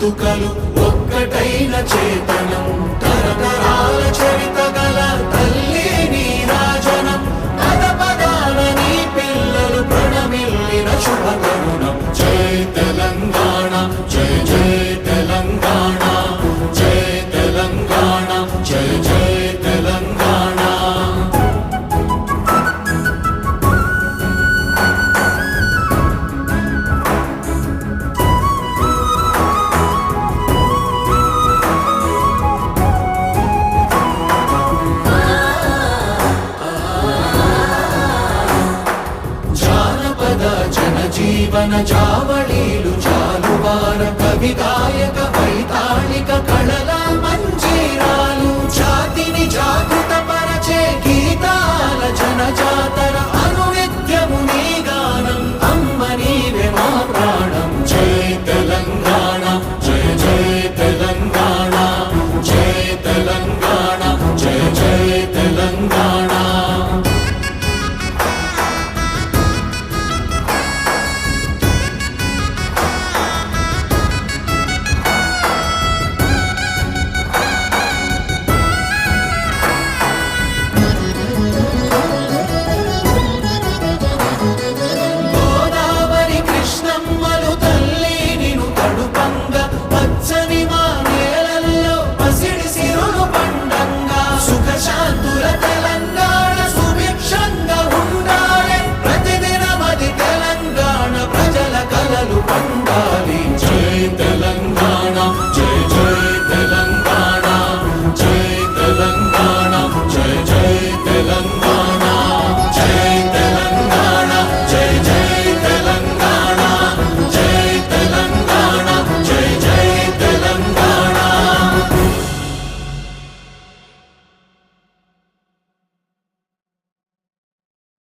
పిల్లలు ఒక్కటైన చేతనం. తరతరాల చరిత గాథ జనజీవన చావళీలు చాలువార కవిగాయక వైతాళిక